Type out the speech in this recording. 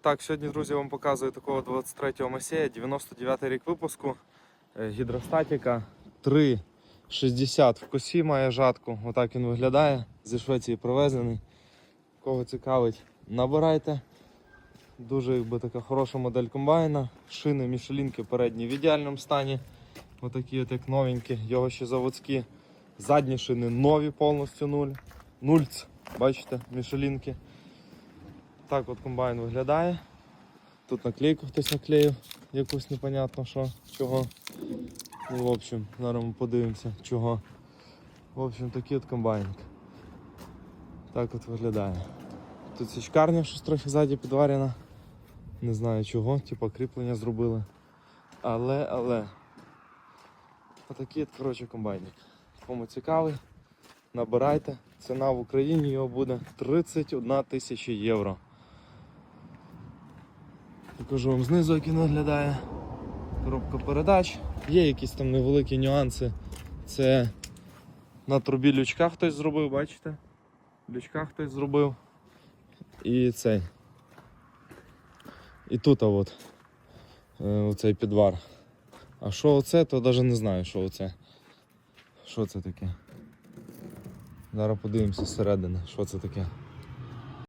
Так, сьогодні, друзі, вам показую такого 23-го Масея, 99-й рік випуску. Е, Гідростатіка 3,60 в косі має жатку. Отак він виглядає. Зі Швеції привезений. Кого цікавить, набирайте. Дуже якби, така хороша модель комбайна. Шини мішелінки передні в ідеальному стані. Отакі от як новенькі, його ще заводські. Задні шини нові повністю нуль. Нульц, бачите, мішелінки. Так от комбайн виглядає. Тут наклейку хтось наклеїв, якусь непонятно що, чого. Ну, в общем, зараз ми подивимося, чого. В общем, такий от комбайник. Так от виглядає. Тут січкарня щось трохи ззаді підварена. Не знаю чого, типу кріплення зробили. Але, але. Отакий от, коротше, комбайник. Кому цікавий, набирайте. Ціна в Україні його буде 31 тисяча євро. Покажу вам знизу, як він виглядає. Коробка передач. Є якісь там невеликі нюанси. Це на трубі лючка хтось зробив, бачите? Лючка хтось зробив. І цей. І тут а от, е, оцей підвар. А що оце, то навіть не знаю, що оце. Що це таке? Зараз подивимося зсередини, що це таке.